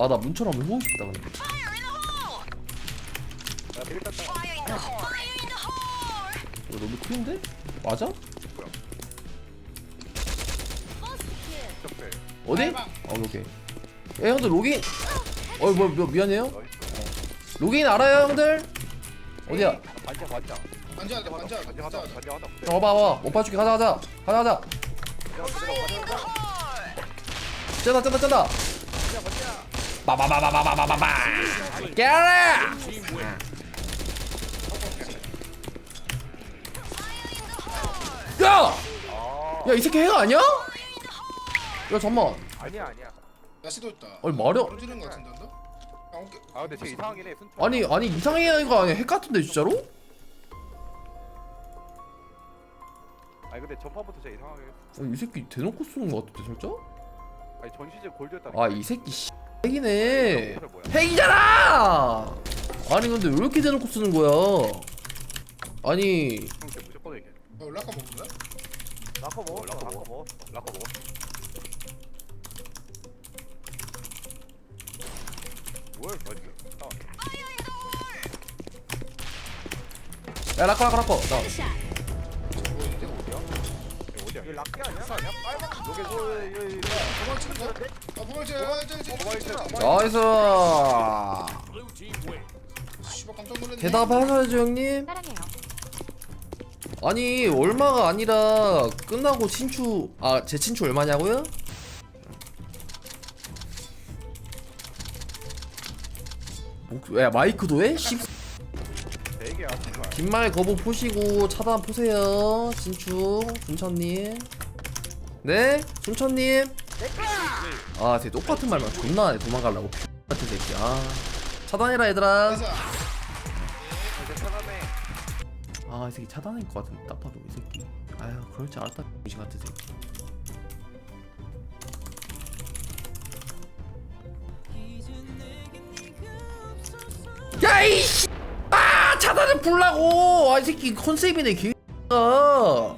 아 나 문처럼 해보고 싶다 근데 야 이거 너무 큰데? 맞아? 어디? 어 오케이 예 형들 로긴 어이 뭐, 뭐 미안해요 로긴 알아요 형들? 어디야? 반장 반장 반지하다 반지하다 반지하다 자 와봐 못 봐줄게 가자 가자 가자 가자 쩌다 쩌다 쩌다 빠바바바바바바바 깨라 야! 야 이 새끼 해가 아니야? 야 잠만 아니야 아니야 나 시도했다 아니 마려 지른 거 같은데 너? 아아 근데 쟤 이상하긴 해 순천 아니 아니 이상해 하는 거 아니야 핵 같은데 진짜로? 아니 근데 전판부터 쟤 이상하게. 어, 이 새끼 대놓고 쓰는 거 같은데 진짜? 아니 전 시즌 골드였다 아이 새끼 씨 핵이네. 핵이잖아! 아니 근데 왜 이렇게 대놓고 쓰는 거야? 아니. 무조건 어 먹어 먹어 먹어 뭘? 어디 야 라커 라커 라커. 나 도망치. 나이스 대답하셔야죠 형님. 아니 얼마가 아니라 끝나고 친추 아 제 친추 얼마냐고요? 목- 야 마이크도 해? 씹 되게 아픈 긴말 거부 포시고 차단 포세요 진추 순천님 네? 순천님. 아 되게 똑같은 말만 존나 하네 도망가려고. 같은 새끼 아 차단해라 얘들아. 아 이 새끼 차단할 것 같은데 딱 봐도 이 새끼. 아유 그럴 줄 알았다 이 같은 새끼. 야 이씨! 아 차단을 불라고! 아 이 새끼 컨셉이네 개가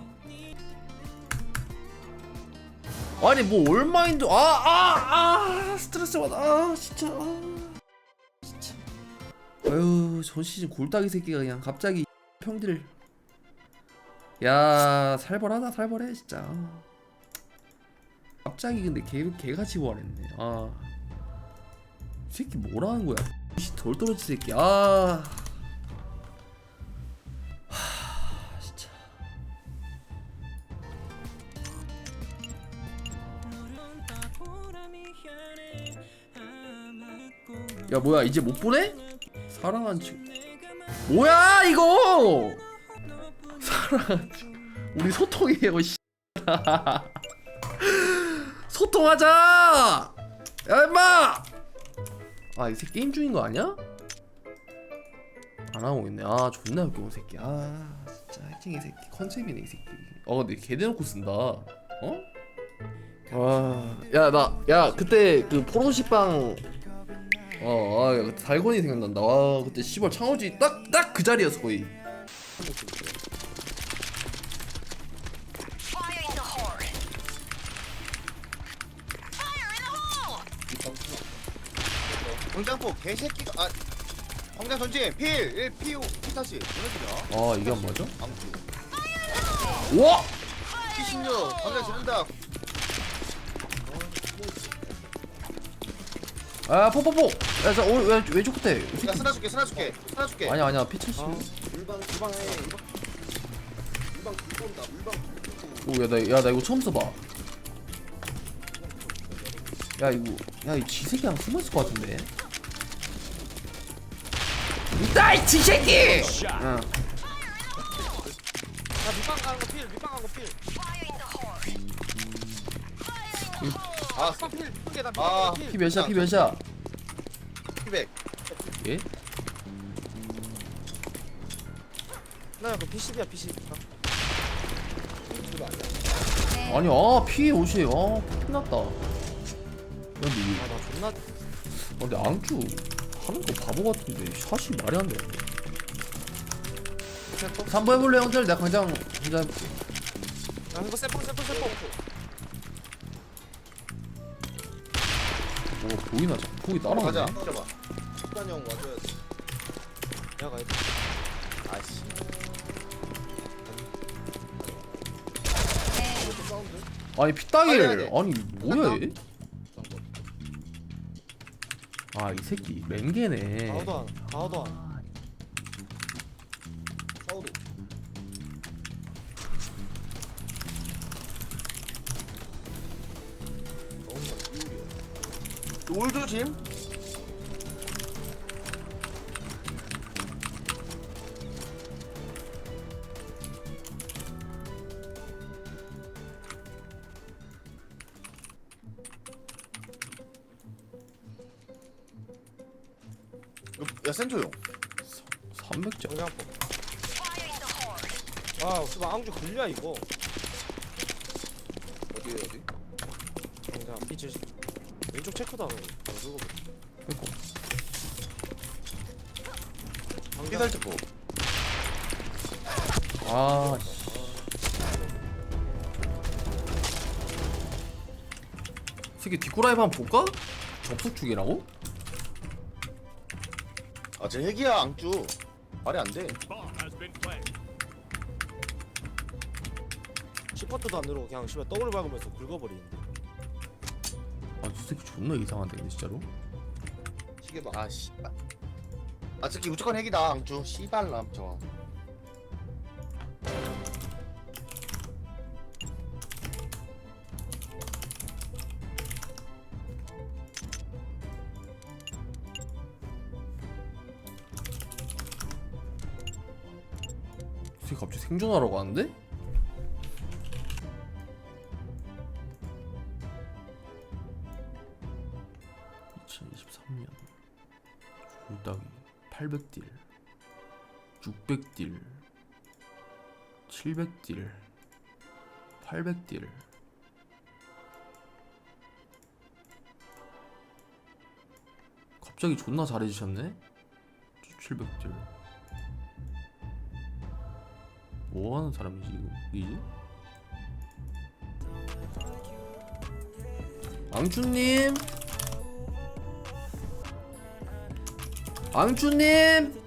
아니 뭐 올마인도 아아 아 스트레스 받아. 아 진짜. 아 진짜. 아유 전 시즌 골딱이 새끼가 그냥 갑자기 평딜. 야 살벌하다 살벌해 진짜. 갑자기 근데 개 개같이 부활했네. 아이 새끼 뭐라는 거야? 씨, 돌 떨어진 새끼. 아 야 뭐야 이제 못 보내? 사랑한 친구 뭐야 이거! 사랑한 친구 우리 소통해요 씨. 소통하자! 야 임마! 아 이 새끼 게임 중인 거 아니야? 안 하고 있네. 아 존나 웃겨 이 새끼. 아 진짜 해킹 이 새끼 컨셉이네 이 새끼. 어 근데 개 대놓고 쓴다. 어? 와 야 나 야 그때 그 포로시빵 어, 아, 야, 그때 달건이 생각난다. 와, 그때 씨발 창호지 딱 딱 그 자리였어 거의. 광장포 개새끼가 아 광장 전진 필 1, 피우 피타시 보내주냐 아, 이게 안 맞아? 아무튼 와! 피신료 광장 지른다 아, 포포포. 야, 자, 오늘 왜 왼쪽 끝에. 야 쓰나 줄게 쓰나 줄게 쓰나 줄게 아니야, 아니야. 피칠시. 물방 물방에 물방 물방 불 온다 물방 오, 야, 나, 야, 나 이거 처음 써봐. 야, 이거, 야, 이 쥐새끼랑 숨어 있을 것 같은데. 있다, 이 쥐새끼! 응. 야 물방 가는 거필 물방 가는 거필 아 계단 아피 몇이야, 피 몇이야? 피백 예? 나그 P10이야 P10 아니, 아, 피 50. 아, 끝났다. 야, 근데 이 아 나 존나 아, 근데 앙쭈 하는 거 바보 같은데 샷이 말이 안 돼. 3번 해볼래 형들? 내가 광장 혼자 해볼게. 야 이거 세포 세포 세포 오 보이나 자꾸. 거기 가자. 따라가네 잡아. 수단 형 와줘야 돼. 내가 가야 돼 아씨. 아니 빨리 해야 피따기를 돼. 아니 뭐야 얘? 아 이 새끼 랭게네 가오도 안 가오도 안 올 조심. 야 센터 형. 300점 정장포 아 씨발 앙주 걸려 이거 어디 어디? 정장 피치 왼쪽 체크다 너 그거 그니까 피살 체포. 아 씨. 새끼 뒷구라이브 한번 볼까? 접속 중이라고? 아쟤 핵이야 앙주. 말이 안 돼. 시퍼트도 안 누르고 그냥 씨발 더블 박으면서 긁어버리는데 새끼 존나 이상한데 근데 진짜로? 시계 봐. 아 씨발. 아 새끼 무조건 핵이다 앙주. 씨발람 저. 이 새끼 갑자기 생존하라고 하는데? (2023년) 졸따기 (800딜) (600딜) (700딜) (800딜) 갑자기 존나 잘해주셨네? (700딜) 뭐 하는 사람이지 이거? 이지? 앙주님 앙주님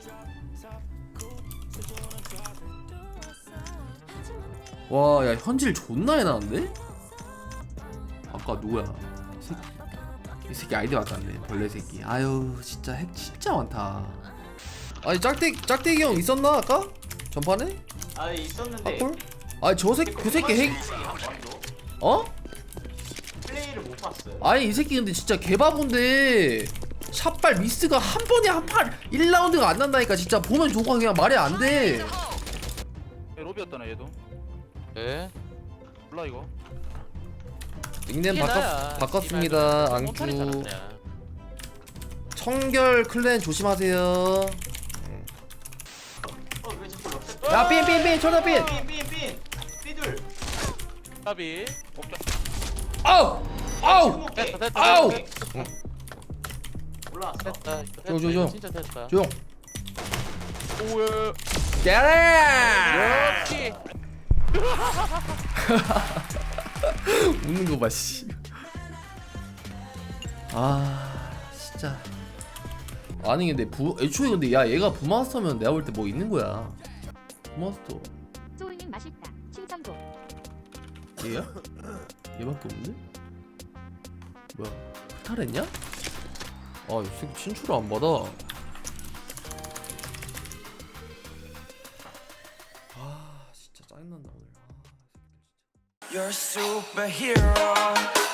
와 야 현질 존나 해놨는데? 아까 누구야 이 새끼 이 새끼 아이디 바꿨네 벌레 새끼 아유 진짜 핵 진짜 많다 아니 짝대기 짝대기 형 있었나 아까? 전판에? 아 있었는데 헐? 아니 저 새끼 그 새끼 핵 어? 플레이를 못 봤어요. 아니 이 새끼 근데 진짜 개바본데 샷발 미스가 한 번에 한팔 1라운드가 안 난다니까 진짜 보면 좋고 그냥 말이 안돼. 로비였다나 얘도. 네. 몰라 이거. 닉네임 바꿨. 바꿨습니다. 앙주. 청결 클랜 조심하세요. 어왜 자꾸? 야 쳐다 삔 삐삐삐 삐둘. 까비 옥자 아우! 아우! 됐다 됐다. 아우! 됐다. 올라왔어. 됐다. 조. 이거 진짜 됐다. 조용 오예 역시. 웃는 거 봐, 씨. 아, 진짜. 아니 근데 부 애초에 근데 야 얘가 부마스터면 내가 볼 때 뭐 있는 거야. 부마스터 소울님 맛있다. 칭찬도. 얘야? 얘밖에 없는데? 뭐야? 탈했냐? 아, 이 새끼 친추를 안 받아. 아, 진짜 짜증난다 오늘. 아, You're superhero